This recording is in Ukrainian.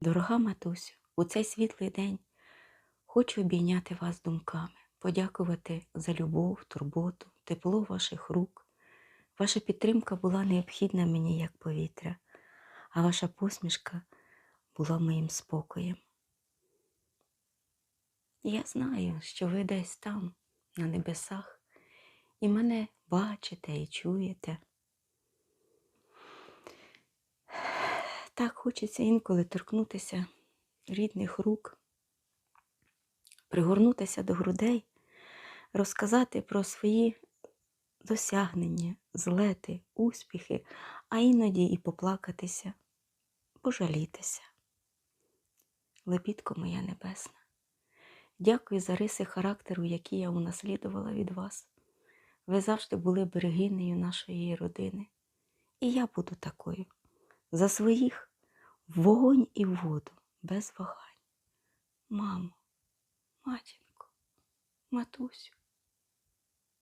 Дорога матусю, у цей світлий день хочу обійняти вас думками, подякувати за любов, турботу, тепло ваших рук. Ваша підтримка була необхідна мені як повітря, а ваша посмішка була моїм спокоєм. Я знаю, що ви десь там, на небесах, і мене бачите і чуєте. Так хочеться інколи торкнутися рідних рук, пригорнутися до грудей, розказати про свої досягнення, злети, успіхи, а іноді і поплакатися, пожалітися. Лебідко моя небесна, дякую за риси характеру, які я унаслідувала від вас. Ви завжди були берегинею нашої родини. І я буду такою. За своїх вогонь і воду, без вагань. Мамо, матінко, матусю,